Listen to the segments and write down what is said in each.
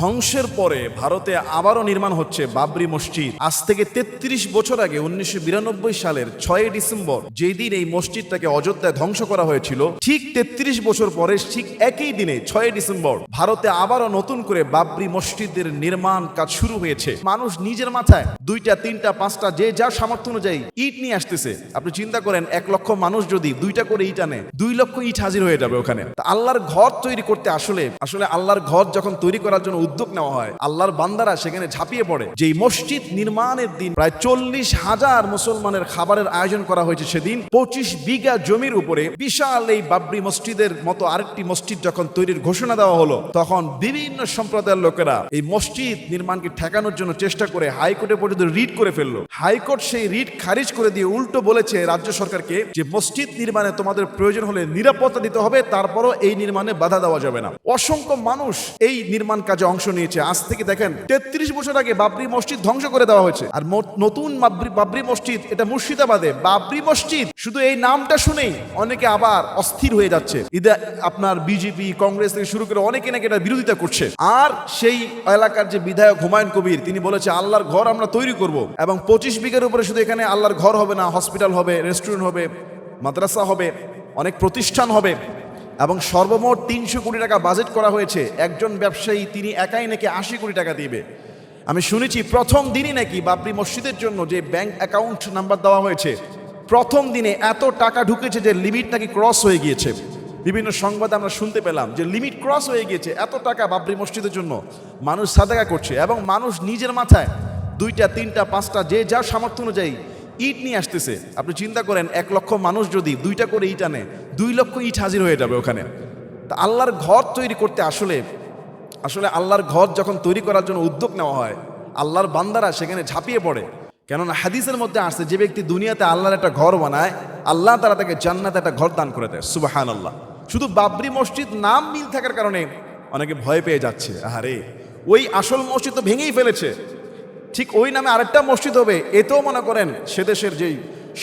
ধ্বংসের পরে ভারতে আবারও নির্মাণ হচ্ছে বাবরি মসজিদ। আজ থেকে তেত্রিশ বছর আগে উনিশশো বিরানব্বই সালের ছয় ডিসেম্বর যেই দিন এই মসজিদটাকে অযোধ্যায় ধ্বংস করা হয়েছিল, ঠিক তেত্রিশ বছর পরে ঠিক একই দিনে ছয় ডিসেম্বর ভারতে আবারও নতুন করে বাবরি মসজিদের নির্মাণ কাজ শুরু হয়েছে। মানুষ নিজের মাথায় দুইটা, তিনটা, পাঁচটা যে যা সামর্থ্য অনুযায়ী ইট নিয়ে আসতেছে, আপনি চিন্তা করেন এক লক্ষ মানুষ যদি দুইটা করে ইট আনে, দুই লক্ষ ইট হাজির হয়ে যাবে ওখানে। আল্লাহর ঘর তৈরি করতে আসলে আসলে আল্লাহর ঘর যখন তৈরি করার জন্য উদ্যোগ নেওয়া হয়। আল্লাহর বান্দারা সেখানে ঝাঁপিয়ে পড়ে। যে মসজিদ নির্মাণের দিন প্রায় চল্লিশ হাজার মুসলমানের খাবারের আয়োজন করা হয়েছে সেদিন, পঁচিশ বিঘা জমির উপরে বিশাল এই বাবরি মসজিদের মতো আরেকটি মসজিদ যখন তৈরির ঘোষণা দেওয়া হলো, তখন বিভিন্ন সম্প্রদায়ের লোকেরা এই মসজিদ নির্মাণকে ঠেকানোর জন্য চেষ্টা করে হাইকোর্টে পর্যন্ত রিট করে ফেলল। হাইকোর্ট সেই রিট খারিজ করে দিয়ে উল্টো বলেছে রাজ্য সরকারকে যে মসজিদ নির্মাণে তোমাদের প্রয়োজন হলে নিরাপত্তা দিতে হবে, তারপরও এই নির্মাণে বাধা দেওয়া যাবে না। অসংখ্য মানুষ এই নির্মাণ কাজে অংশ নিয়েছে। আজ থেকে দেখেন, তেত্রিশ বছর আগে বাবরি মসজিদ ধ্বংস করে দেওয়া হয়েছে। আর নতুন বাবরি মসজিদ, এটা মুর্শিদাবাদে। বাবরি মসজিদ, শুধু এই নামটা শুনেই অনেকে আবার অস্থির হয়ে যাচ্ছে। ইদা আপনার বিজেপি, কংগ্রেস থেকে শুরু করে অনেকে নাকি এটা বিরোধিতা করছে। আর সেই এলাকার যে বিধায়ক হুমায়ুন কবির, তিনি বলেছে, আল্লাহর ঘর আমরা তৈরি করব। এবং পঁচিশ বিঘের উপরে শুধু এখানে আল্লাহর ঘর হবে না, হসপিটাল হবে, রেস্টুরেন্ট হবে, মাদ্রাসা হবে, অনেক প্রতিষ্ঠান হবে। এবং সর্বমোট তিনশো কোটি টাকা বাজেট করা হয়েছে। একজন ব্যবসায়ী, তিনি একাই নাকি আশি কোটি টাকা দিবে। আমি শুনেছি প্রথম দিনই নাকি বাবরি মসজিদের জন্য যে ব্যাংক অ্যাকাউন্ট নাম্বার দেওয়া হয়েছে, প্রথম দিনে এত টাকা ঢুকেছে যে লিমিট নাকি ক্রস হয়ে গিয়েছে। বিভিন্ন সংবাদে আমরা শুনতে পেলাম যে লিমিট ক্রস হয়ে গিয়েছে এত টাকা বাবরি মসজিদের জন্য। মানুষ সাদাকা করছে এবং মানুষ নিজের মাথায় দুইটা, তিনটা, পাঁচটা, যে যার সামর্থ্য অনুযায়ী ইট নিয়ে আসতেছে। আপনি চিন্তা করেন, এক লক্ষ মানুষ যদি দুইটা করে ইট আনে, দুই লক্ষ ইট হাজির হয়ে যাবে ওখানে। তা আল্লাহর ঘর তৈরি করতে আসলে আসলে আল্লাহর ঘর যখন তৈরি করার জন্য উদ্যোগ নেওয়া হয়, আল্লাহর বান্দারা সেখানে ঝাঁপিয়ে পড়ে। কেননা হাদিসের মধ্যে আসছে, যে ব্যক্তি দুনিয়াতে আল্লাহর একটা ঘর বানায়, আল্লাহ তারা তাকে জান্নাতে একটা ঘর দান করে দেয়। সুবাহান আল্লাহ শুধু বাবরি মসজিদ নাম মিল থাকার কারণে অনেকে ভয় পেয়ে যাচ্ছে। আহারে, ওই আসল মসজিদ তো ভেঙেই ফেলেছে। ঠিক ওই নামে আরেকটা মসজিদ হবে, এতেও মনে করেন সে দেশের যেই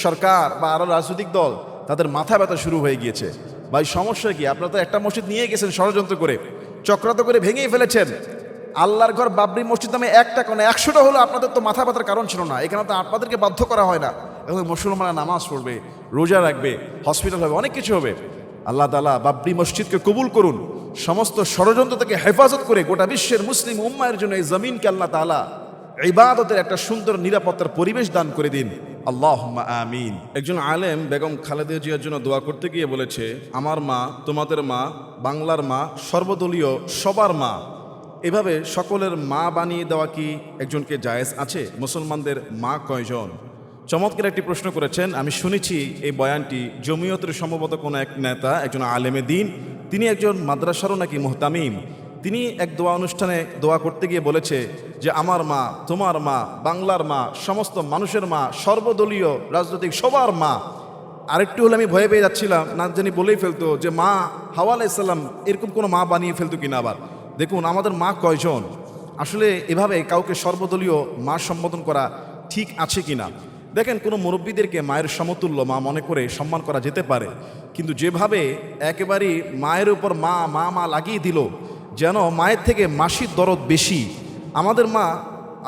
সরকার বা আরও রাজনৈতিক দল, তাদের মাথা ব্যথা শুরু হয়ে গিয়েছে। ভাই, সমস্যা কি? আপনারা তো একটা মসজিদ নিয়ে গেছেন ষড়যন্ত্র করে, চক্রান্ত করে ভেঙেই ফেলেছেন। আল্লাহর ঘর বাবরি মসজিদ নামে একটা কোনো একশোটা হলো আপনাদের তো মাথা ব্যথার কারণ ছিল না, এখানে তো আপনাদেরকে বাধ্য করা হয় না। এখন মুসলমানরা নামাজ পড়বে, রোজা রাখবে, হসপিটাল হবে, অনেক কিছু হবে। আল্লাহ তালা বাবরি মসজিদকে কবুল করুন, সমস্ত ষড়যন্ত্র থেকে হেফাজত করে গোটা বিশ্বের মুসলিম উম্মায়ের জন্য এই জমিনকে আল্লাহ তালা ইবাদতের একটা সুন্দর নিরাপত্তার পরিবেশ দান করে দিন। আল্লাহ আমিন। একজন আলেম বেগম খালেদা জিয়ার জন্য দোয়া করতে গিয়ে বলেছে, আমার মা, তোমাদের মা, বাংলার মা, সর্বদলীয় সবার মা। এভাবে সকলের মা বানিয়ে দেওয়া কি একজনকে জায়েজ আছে? মুসলমানদের মা কয়জন? চমৎকার একটি প্রশ্ন করেছেন। আমি শুনেছি এই বয়ানটি জমিয়তের সম্ভবত কোনো এক নেতা, একজন আলেমে দিন। তিনি একজন মাদ্রাসারও নাকি মোহতামিম। তিনি এক দোয়া অনুষ্ঠানে দোয়া করতে গিয়ে বলেছে যে, আমার মা, তোমার মা, বাংলার মা, সমস্ত মানুষের মা, সর্বদলীয় রাজনৈতিক সবার মা। আরেকটু হলে আমি ভয়ে পেয়ে যাচ্ছিলাম, না জানি বলেই ফেলতো যে, মা, হাওয়া আলাইসাল্লাম এরকম কোনো মা বানিয়ে ফেলতো কিনা আবার? দেখুন, আমাদের মা কয়জন? আসলে এভাবে কাউকে সর্বদলীয় মা সম্বোধন করা ঠিক আছে কিনা? দেখেন, কোনো মুরব্বীদেরকে মায়ের সমতুল্য মা মনে করে সম্মান করা যেতে পারে, কিন্তু যেভাবে একেবারেই মায়ের উপর মা মা মা লাগিয়ে দিল যেন মায়ের থেকে মাসির দরদ বেশি। আমাদের মা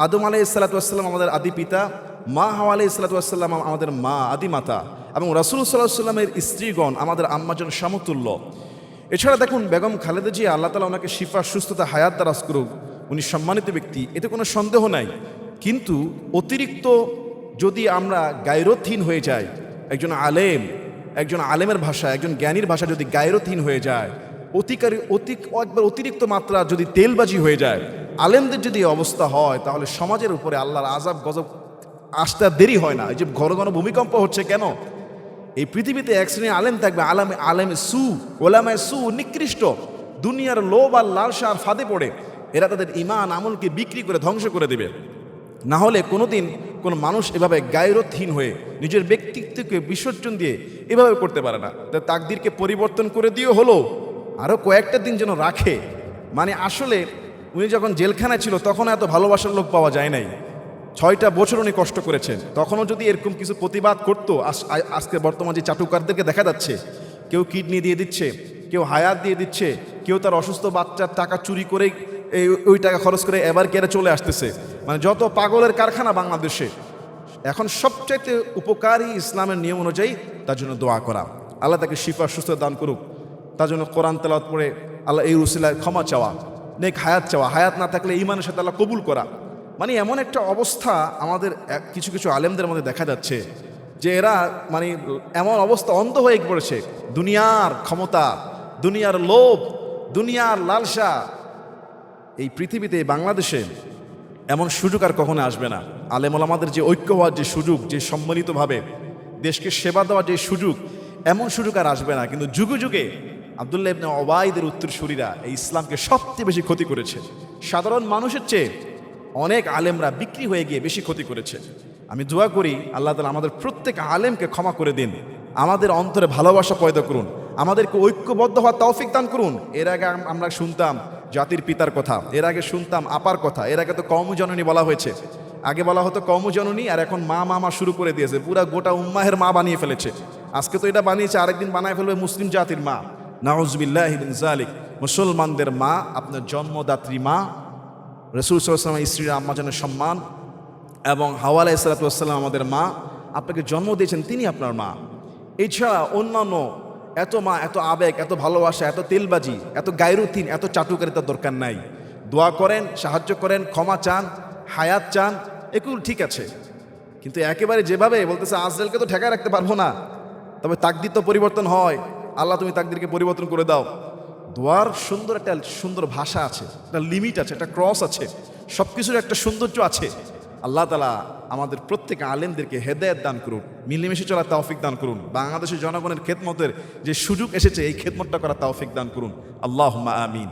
আদম আলাই ইসালাতাম আমাদের আদি পিতা, মা হাওয়া আলাই ইসালাতাম আমাদের মা আদি মাতা এবং রাসুল সাল্লাহ সাল্লামের স্ত্রীগণ আমাদের আম্মাজন সমতুল্য। এছাড়া দেখুন, বেগম খালেদা জিয়া আল্লাহ তালা ওনাকে শিফা, সুস্থতা, হায়াত দারাজ করুক। উনি সম্মানিত ব্যক্তি, এতে কোনো সন্দেহ নাই। কিন্তু অতিরিক্ত যদি আমরা গায়রথহীন হয়ে যাই, একজন আলেম, একজন আলেমের ভাষা একজন জ্ঞানীর ভাষা যদি গায়রথহীন হয়ে যায় অতিকারী অতি একবার অতিরিক্ত মাত্রা যদি তেলবাজি হয়ে যায়, আলেমদের যদি অবস্থা হয়, তাহলে সমাজের উপরে আল্লাহর আজাব গজব আসতে দেরি হয় না। এই যে ঘন ঘন ভূমিকম্প হচ্ছে কেন? এই পৃথিবীতে এক শ্রেণি আলেম থাকবে, আলামে, আলেমে সু, ওলামায় সু নিকৃষ্ট। দুনিয়ার লোভ আর লালসা আর ফাঁদে পড়ে, এরা তাদের ইমান আমলকে বিক্রি করে ধ্বংস করে দেবে। না হলে কোনোদিন কোনো মানুষ এভাবে গায়রতহীন হয়ে নিজের ব্যক্তিত্বকে বিসর্জন দিয়ে এভাবে করতে পারে না। তার তাকদিরকে পরিবর্তন করে দিয়ে হলো। আরও কয়েকটা দিন যেন রাখে। মানে আসলে উনি যখন জেলখানায় ছিল, তখন এত ভালোবাসার লোক পাওয়া যায় নাই। ছয়টা বছর উনি কষ্ট করেছেন। তখনও যদি এরকম কিছু প্রতিবাদ করতো আজকে বর্তমান যে চাটুকারদেরকে দেখা যাচ্ছে, কেউ কিডনি দিয়ে দিচ্ছে, কেউ হায়াত দিয়ে দিচ্ছে, কেউ তার অসুস্থ বাচ্চার টাকা চুরি করে এই ওই টাকা খরচ করে এবার কেড়ে চলে আসতেছে। মানে যত পাগলের কারখানা বাংলাদেশে, এখন সবচাইতে উপকারী ইসলামের নিয়ম অনুযায়ী তার জন্য দোয়া করা। আল্লাহ তাকে শিফা সুস্থ দান করুক। তার জন্য কোরআন তেলাওয়াত পড়ে আল্লাহ এই উসিলায় ক্ষমা চাওয়া, নেক হায়াত চাওয়া। হায়াত না থাকলে ইমানের সাথে আল্লাহ কবুল করা। মানে এমন একটা অবস্থা আমাদের কিছু কিছু আলেমদের মধ্যে দেখা যাচ্ছে যে এরা মানে এমন অবস্থা অন্ধ হয়ে পড়েছে। দুনিয়ার ক্ষমতা, দুনিয়ার লোভ, দুনিয়ার লালসা, এই পৃথিবীতে বাংলাদেশে এমন সুযোগ আর কখনো আসবে না। আলেমল আমাদের যে ঐক্য হওয়ার যে সুযোগ, যে সম্মিলিতভাবে দেশকে সেবা দেওয়ার যে সুযোগ, এমন সুযোগ আর আসবে না। কিন্তু যুগে যুগে আবদুল্লাহ ইবনে অবাইদের উত্তরসূরিরা এই ইসলামকে সবচেয়ে বেশি ক্ষতি করেছে। সাধারণ মানুষের চেয়ে অনেক আলেমরা বিক্রি হয়ে গিয়ে বেশি ক্ষতি করেছে। আমি দোয়া করি আল্লাহ তালা আমাদের প্রত্যেক আলেমকে ক্ষমা করে দিন। আমাদের অন্তরে ভালোবাসা পয়দা করুন। আমাদেরকে ঐক্যবদ্ধ হওয়ার তৌফিক দান করুন। এর আগে আমরা শুনতাম জাতির পিতার কথা। এর আগে শুনতাম আপার কথা। এর আগে তো কর্মজননী বলা হয়েছে। আগে বলা হতো কর্মজননী আর এখন মা মামা শুরু করে দিয়েছে। পুরা গোটা উম্মাহের মা বানিয়ে ফেলেছে। আজকে তো এটা বানিয়েছে, আরেকদিন বানায় ফেলবে মুসলিম জাতির মা। নাউজবিল্লাহ বিন জালিক মুসলমানদের মা, আপনার জন্মদাত্রী মা, রসুল সাল্লামের স্ত্রীরা আম্মাজানের সম্মান, এবং হাওয়ালা ইসলাতাম আমাদের মা, আপনাকে জন্ম দিয়েছেন তিনি আপনার মা। এছাড়া অন্যান্য এত মা, এত আবেগ, এত ভালোবাসা, এত তেলবাজি, এত গায়রুতিন এত চাটুকারিতার দরকার নাই। দোয়া করেন, সাহায্য করেন, ক্ষমা চান, হায়াত চান, এগুলো ঠিক আছে। কিন্তু একেবারে যেভাবে বলতেছে, আজরাইলকে তো ঠেকায় রাখতে পারব না। তবে তাকদির তো পরিবর্তন হয়। আল্লাহ তুমি তাকদিরকে পরিবর্তন করে দাও। দোয়ার সুন্দর একটা সুন্দর ভাষা আছে, একটা লিমিট আছে, একটা ক্রস আছে সব কিছুর একটা সৌন্দর্য আছে। আল্লাহ তালা আমাদের প্রত্যেক আলেমদেরকে হেদায়ত দান করুন, মিলেমিশে চলার তাওফিক দান করুন, বাংলাদেশের জনগণের খেদমতের যে সুযোগ এসেছে, এই খেদমতটা করার তাওফিক দান করুন। আল্লাহ আমিন।